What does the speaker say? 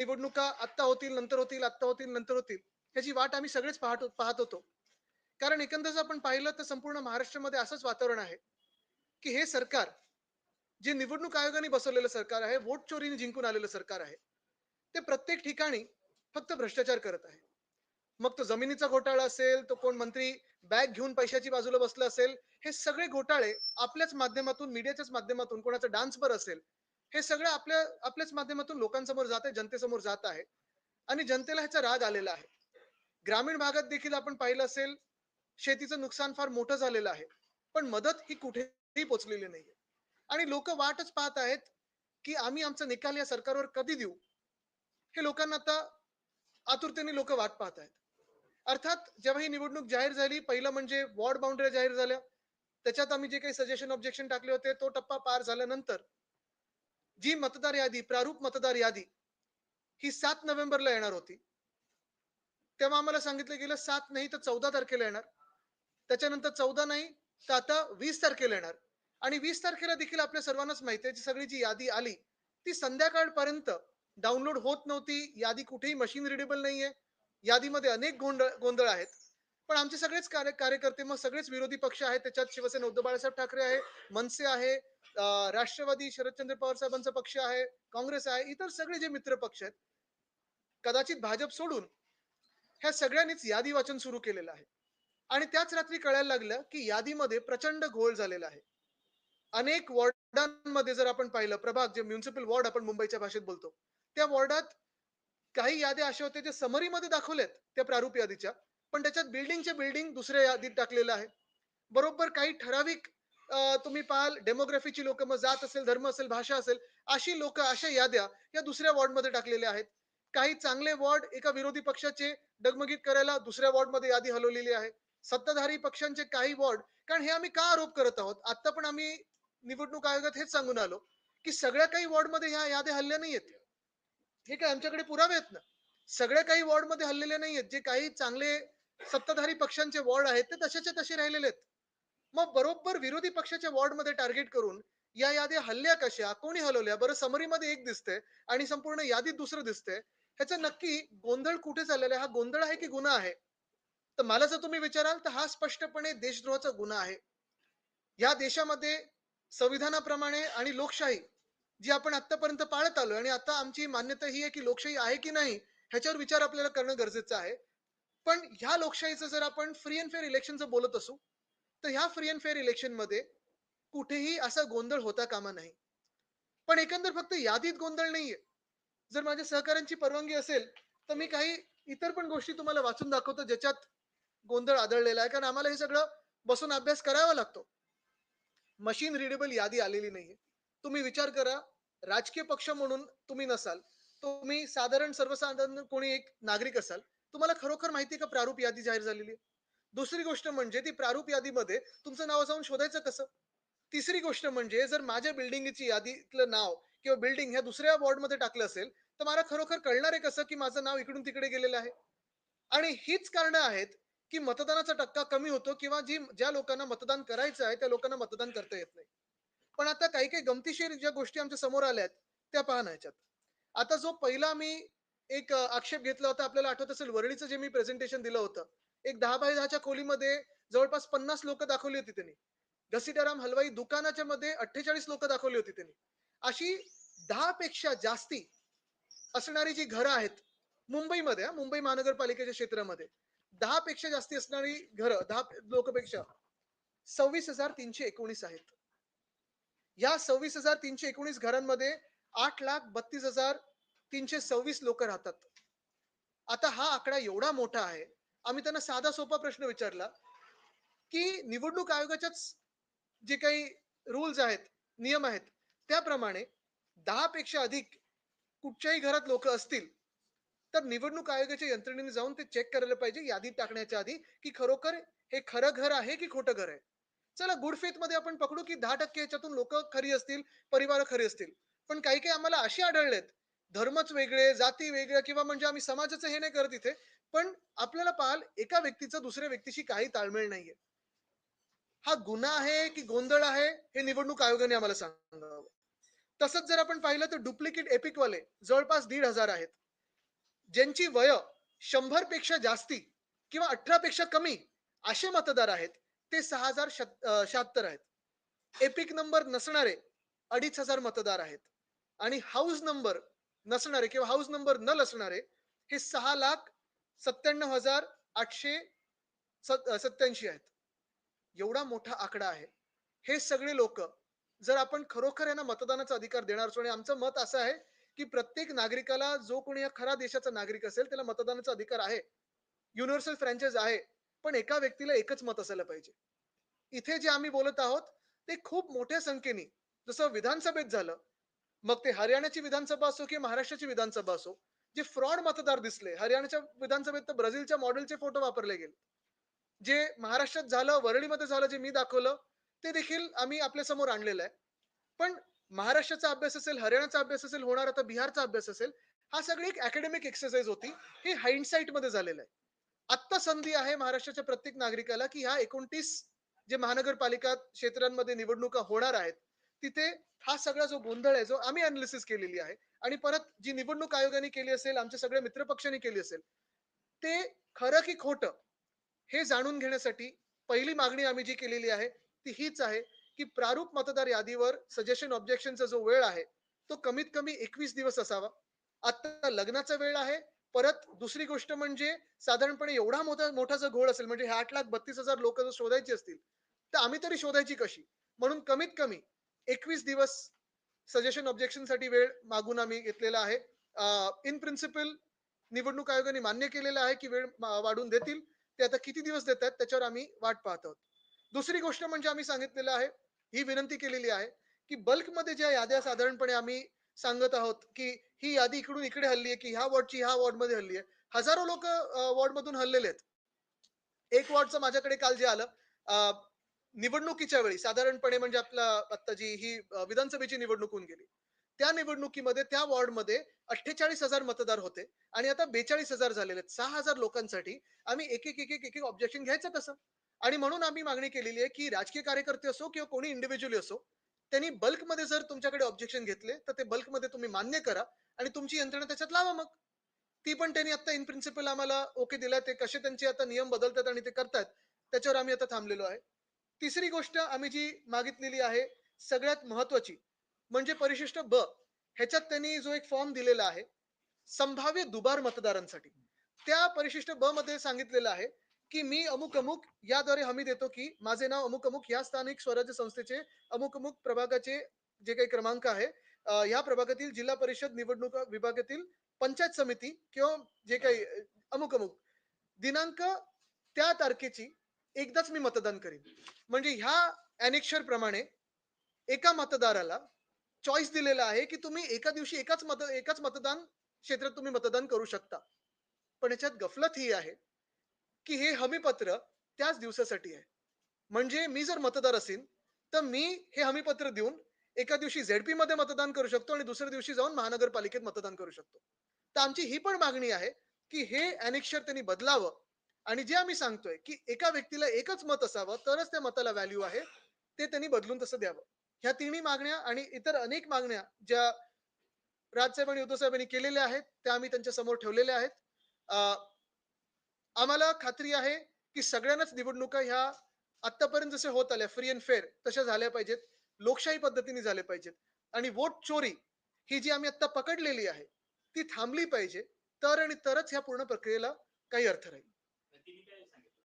निवडणुका आत्ता होतील नंतर होतील आत्ता होतील नंतर होतील ह्याची वाट आम्ही सगळेच पाहत पाहत होतो. कारण एकंदर जर आपण पाहिलं तर संपूर्ण महाराष्ट्रामध्ये असंच वातावरण आहे की हे सरकार जे निवडणूक आयोगाने बसवलेलं सरकार आहे वोट चोरीने जिंकून आलेलं सरकार आहे ते प्रत्येक ठिकाणी फक्त भ्रष्टाचार करत आहे. मग तो जमिनीचा घोटाळा असेल तो कोण मंत्री बॅग घेऊन पैशाची बाजूला बसलं असेल हे सगळे घोटाळे आपल्याच माध्यमातून मीडियाच्याच माध्यमातून कोणाचा डान्सवर असेल हे सगळं आपल्या आपल्याच माध्यमातून लोकांसमोर जात आहे जनतेसमोर जात आहे. आणि जनतेला ह्याचा राग आलेला आहे. ग्रामीण भागात देखील आपण पाहिलं असेल शेतीचं नुकसान फार मोठं झालेलं आहे. पण मदत ही कुठेही पोचलेली नाहीये. आणि लोक वाटच पाहत आहेत की आम्ही आमचा निकाल या सरकारवर कधी देऊ? हे लोकांना आता आतुरतेने लोक वाट पाहत आहेत. अर्थात जेव्हा ही निवडणूक जाहीर झाली पहिलं म्हणजे वॉर्ड बाउंड्री जाहीर झाल्या. त्याच्यात आम्ही जे काही सजेशन ऑब्जेक्शन टाकले होते तो टप्पा पार झाल्यानंतर जी मतदार यादी प्रारूप मतदार यादी ही सात नोव्हेंबरला येणार होती. तेव्हा आम्हाला सांगितलं गेलं सात नाही तर चौदा तारखेला येणार. त्याच्यानंतर चौदा नाही तर आता वीस तारखेला येणार. आणि वीस तारखेला देखील आपल्या सर्वांनाच माहिती आहे सगळी जी यादी आली ती संध्याकाळपर्यंत डाउनलोड होत नव्हती. यादी कुठेही मशीन रिडेबल नाहीये. यादीमध्ये अनेक गोंधळ गोंधळ आहेत. पण आमचे सगळेच कार्य कार्यकर्ते मग सगळेच विरोधी पक्ष आहेत. त्याच्यात शिवसेना उद्धव बाळासाहेब ठाकरे आहे मनसे आहे राष्ट्रवादी शरदचंद्र पवार साहेबांचा पक्ष आहे काँग्रेस आहे इतर सगळे जे मित्र पक्ष आहेत कदाचित भाजप सोडून ह्या सगळ्यांनीच यादी वाचन सुरू केलेलं आहे. आणि त्याच रात्री कळायला लागलं की यादीमध्ये प्रचंड घोळ झालेला आहे. अनेक वॉर्डांमध्ये जर आपण पाहिलं प्रभाग जे म्युन्सिपल वॉर्ड आपण मुंबईच्या भाषेत बोलतो त्या वॉर्डात काही याद्या अशा होत्या जे समरीमध्ये दाखवल्यात त्या प्रारूप यादीच्या पण त्याच्यात बिल्डिंगच्या बिल्डिंग दुसऱ्या यादीत टाकलेलं आहे. बरोबर काही ठराविक तुम्ही पाहाल डेमोग्राफीची लोक मग जात असेल धर्म असेल भाषा असेल अशी लोक अशा याद्या या दुसऱ्या वॉर्डमध्ये टाकलेल्या आहेत. काही चांगले वॉर्ड एका विरोधी पक्षाचे डगमगीत करायला दुसऱ्या वॉर्डमध्ये यादी हलवलेली आहे. सत्ताधारी पक्षांचे काही वॉर्ड कारण हे आम्ही का आरोप करत आहोत? आता पण आम्ही निवडणूक आयोगात हेच सांगून आलो की सगळ्या काही वॉर्डमध्ये ह्या याद्या हल्ल्या नाही आहेत. हे काय आमच्याकडे पुरावे आहेत ना? सगळ्या काही वॉर्डमध्ये हल्लेले नाही आहेत. जे काही चांगले सत्ताधारी पक्षांचे वॉर्ड आहेत ते तशाचे तसे राहिलेले आहेत. मग बरोबर विरोधी पक्षाच्या वॉर्डमध्ये टार्गेट करून या याद्या हल्ल्या कशा कोणी हलवल्या? बरं समरीमध्ये एक दिसते आणि संपूर्ण यादीत दुसरं दिसते ह्याचा नक्की गोंधळ कुठे चाललेला आहे? हा गोंधळ आहे की गुन्हा आहे? तर मला जर तुम्ही विचाराल तर हा स्पष्टपणे देशद्रोहाचा गुन्हा आहे. या देशामध्ये संविधानाप्रमाणे आणि लोकशाही जी आपण आतापर्यंत पाळत आलो आणि आता आमची मान्यता ही आहे की लोकशाही आहे की नाही ह्याच्यावर विचार आपल्याला करणं गरजेचं आहे. पण ह्या लोकशाहीचं जर आपण फ्री अँड फेअर इलेक्शनचं बोलत असू तर ह्या फ्री अँड फेअर इलेक्शनमध्ये कुठेही असा गोंधळ होता कामा नाही. पण एकंदर फक्त यादीत गोंधळ नाहीये. जर माझ्या सहकाऱ्यांची परवानगी असेल तर मी काही इतर पण गोष्टी तुम्हाला वाचून दाखवतो ज्याच्यात गोंधळ आढळलेला आहे. कारण आम्हाला हे सगळं बसून अभ्यास करावा लागतो. मशीन रिडेबल यादी आलेली नाहीये. तुम्ही विचार करा राजकीय पक्ष म्हणून तुम्ही नसाल तुम्ही साधारण सर्वसाधारण कोणी एक नागरिक असाल तुम्हाला खरोखर माहिती का प्रारूप यादी जाहीर झालेली आहे? दुसरी गोष्ट म्हणजे ती प्रारूप यादीमध्ये तुमचं नाव जाऊन शोधायचं कसं? तिसरी गोष्ट म्हणजे जर माझ्या बिल्डिंगची यादीतलं नाव किंवा बिल्डिंग ह्या दुसऱ्या वॉर्डमध्ये टाकलं असेल तर मला खरोखर कळणार आहे कसं की माझं नाव इकडून तिकडे गेलेलं आहे? आणि हीच कारणं आहेत की मतदानाचा टक्का कमी होतो किंवा जी ज्या लोकांना मतदान करायचं आहे त्या लोकांना मतदान करता येत नाही. पण आता काही काही गमतीशीर ज्या गोष्टी आमच्यासमोर आल्या आहेत त्या पहा ना ह्याच्यात. आता जो पहिला मी एक आक्षेप घेतला होता आपल्याला आठवत असेल वरळीचं जे मी प्रेझेंटेशन दिलं होतं एक दहा बाय दहाच्या खोलीमध्ये जवळपास पन्नास लोक दाखवली होती त्यांनी. घसीटाराम हलवाई दुकानाच्या मध्ये अठ्ठेचाळीस लोक दाखवली होती त्यांनी. अशी दहा पेक्षा जास्ती असणारी जी घरं आहेत मुंबईमध्ये मुंबई महानगरपालिकेच्या क्षेत्रामध्ये दहा पेक्षा जास्ती असणारी घरं दहा लोकपेक्षा सव्वीस हजार तीनशे एकोणीस आहेत. या सव्वीस हजार तीनशे एकोणीस घरांमध्ये आठ लाख बत्तीस हजार तीनशे सव्वीस लोक राहतात. आता हा आकडा एवढा मोठा आहे आम्ही त्यांना साधा सोपा प्रश्न विचारला की निवडणूक आयोगाच्याच जे काही रूल्स आहेत नियम आहेत त्याप्रमाणे दहा पेक्षा अधिक कुठच्याही घरात लोक असतील तर निवडणूक आयोगाच्या यंत्रणेने जाऊन ते चेक करायला पाहिजे यादीत टाकण्याच्या आधी की खरोखर हे खरं घर आहे की खोटं घर आहे. चला गुड फेथमध्ये आपण पकडू की दहा टक्के याच्यातून लोक खरी असतील परिवार खरी असतील. पण काही काही आम्हाला असे आढळलेत धर्मच वेगळे जाती वेगळ्या किंवा म्हणजे आम्ही समाजाचं हे नाही करत इथे पण आपल्याला पाहाल एका व्यक्तीचं दुसऱ्या व्यक्तीशी काही ताळमेळ नाहीये. हा गुन्हा आहे की गोंधळ आहे हे निवडणूक आयोगाने आम्हाला सांगावं. तसंच जर आपण पाहिलं तर डुप्लिकेट एपिक वाले जवळपास दीड हजार आहेत. ज्यांची वय शंभरपेक्षा जास्ती किंवा अठरा पेक्षा कमी असे मतदार आहेत ते सहा हजार शहात्तर आहेत. एपिक नंबर नसणारे अडीच हजार मतदार आहेत. आणि हाऊस नंबर नसणारे किंवा हाऊस नंबर न नसणारे हे सहा लाख सत्त्याण्णव हजार आठशे सत्याऐंशी आहेत. एवढा मोठा आकडा आहे. हे सगळे लोक जर आपण खरोखर यांना मतदानाचा अधिकार देणार असो आणि आमचं मत असं आहे की प्रत्येक नागरिकाला जो कोणी खरा देशाचा नागरिक असेल त्याला मतदानाचा अधिकार आहे. युनिव्हर्सल फ्रँचाईज आहे पण एका व्यक्तीला एकच मत असायला पाहिजे. इथे जे आम्ही बोलत आहोत ते खूप मोठ्या संख्येने जसं विधानसभेत झालं मग ते हरियाणाची विधानसभा असो किंवा महाराष्ट्राची विधानसभा असो जे फ्रॉड मतदार दिसले हरियाणाच्या विधानसभेत तर ब्राझीलच्या मॉडेलचे फोटो वापरले गेले. जे महाराष्ट्रात झालं वरळीमध्ये झालं जे मी दाखवलं ते देखील आम्ही आपल्यासमोर आणलेलं आहे. पण महाराष्ट्राचा अभ्यास असेल हरियाणाचा अभ्यास असेल होणार आता बिहारचा अभ्यास असेल हा सगळी एक अकॅडमिक एक्सरसाइज होती. हे हाइंडसाईटमध्ये झालेलं आहे. आत्ता संधी आहे महाराष्ट्राच्या प्रत्येक नागरिकाला की ह्या एकोणतीस जे महानगरपालिका क्षेत्रांमध्ये निवडणुका होणार आहेत तिथे हा सगळा जो गोंधळ आहे जो आम्ही अनालिसिस केलेली आहे आणि परत जी निवडणूक आयोगाने केली असेल आमच्या सगळ्या मित्रपक्षांनी केली असेल ते खरं की खोटं हे जाणून घेण्यासाठी पहिली मागणी आम्ही जी केलेली आहे ती हीच आहे की प्रारूप मतदार यादीवर सजेशन ऑब्जेक्शनचा जो वेळ आहे तो कमीत कमी एकवीस दिवस असावा. आता लग्नाचा वेळ आहे परत दुसरी गोष्ट म्हणजे साधारणपणे एवढा मोठा मोठा जर घोळ असेल म्हणजे हे आठ लाख बत्तीस हजार लोक जर शोधायची असतील तर आम्ही तरी शोधायची कशी? म्हणून कमीत कमी एकवीस दिवस सजेशन ऑब्जेक्शनसाठी वेळ मागून आम्ही घेतलेला आहे. इन प्रिन्सिपल निवडणूक आयोगाने मान्य केलेलं आहे की वेळ वाढून देतील. ते आता किती दिवस देत आहेत त्याच्यावर आम्ही वाट पाहत आहोत. दुसरी गोष्ट म्हणजे आम्ही सांगितलेलं आहे ही विनंती केलेली आहे की बल्कमध्ये ज्या याद्या साधारणपणे आम्ही सांगत आहोत की ही यादी इकडून इकडे हल्ली आहे की ह्या वॉर्डची ह्या वॉर्डमध्ये हल्ली आहे. हजारो लोक वॉर्डमधून हल्लेले आहेत. एक वॉर्डचं माझ्याकडे काल जे आलं निवडणुकीच्या वेळी साधारणपणे म्हणजे आपला आता जी ही विधानसभेची निवडणूक होऊन गेली. त्या निवडणुकीमध्ये त्या वॉर्डमध्ये अठ्ठेचाळीस हजार मतदार होते आणि आता बेचाळीस हजार झालेले आहेत. सहा हजार लोकांसाठी आम्ही एक एक एक एक एक ऑब्जेक्शन घ्यायचं कसं? आणि म्हणून आम्ही मागणी केलेली आहे की राजकीय कार्यकर्ते असो किंवा कोणी इंडिव्हिज्युअली असो त्यांनी बल्कमध्ये जर तुमच्याकडे ऑब्जेक्शन घेतले तर ते बल्कमध्ये तुम्ही मान्य करा आणि तुमची यंत्रणा त्याच्यात लावा मग. ती पण त्यांनी आता इन प्रिन्सिपल आम्हाला ओके दिला ते कसे त्यांचे आता नियम बदलतात आणि ते करतात त्याच्यावर आम्ही आता थांबलेलो आहे. तिसरी गोष्ट आम्ही जी मागितलेली आहे सगळ्यात महत्वाची म्हणजे परिशिष्ट ब ह्याच्यात त्यांनी जो एक फॉर्म दिलेला आहे संभाव्य दुबार मतदारांसाठी. त्या परिशिष्ट ब मध्ये सांगितलेलं आहे की मी अमुक अमुक याद्वारे हमी देतो की माझे नाव अमुक अमुक या स्थानिक स्वराज्य संस्थेचे अमुक अमुक प्रभागाचे जे काही क्रमांक आहे या प्रभागातील जिल्हा परिषद निवडणूक विभागातील पंचायत समिती किंवा जे काही अमुक अमुक दिनांक त्या तारखेची एकदाच मी मतदान करीन. म्हणजे ह्या अनेक्षर प्रमाणे एका मतदाराला चॉईस दिलेला आहे की तुम्ही एका दिवशी एकाच मत एकाच मतदान क्षेत्रात तुम्ही मतदान करू शकता. पण याच्यात गफलत ही आहे की हे हमीपत्र त्याच दिवसासाठी आहे. म्हणजे मी जर मतदार असेल तर मी हे हमीपत्र देऊन एका दिवशी झेडपी मध्ये मतदान करू शकतो आणि दुसऱ्या दिवशी जाऊन महानगरपालिकेत मतदान करू शकतो. तर आमची ही पण मागणी आहे की हे अनेक्षर त्यांनी बदलावं आणि जे आम्ही सांगतोय की एका व्यक्तीला एकच मत असावं तरच त्या मताला व्हॅल्यू आहे ते त्यांनी बदलून तसं द्यावं. ह्या तिन्ही मागण्या आणि इतर अनेक मागण्या ज्या राजसाहेब आणि साहेबांनी केलेल्या आहेत त्या आम्ही त्यांच्यासमोर ठेवलेल्या आहेत. आम्हाला खात्री आहे की सगळ्यांनाच निवडणुका ह्या आतापर्यंत जसे होत आल्या फ्री अँड फेअर तशा झाल्या पाहिजेत लोकशाही पद्धतीने झाल्या पाहिजेत. आणि वोट चोरी ही जी आम्ही आता पकडलेली आहे ती थांबली पाहिजे तर आणि तरच ह्या पूर्ण प्रक्रियेला काही अर्थ राहील.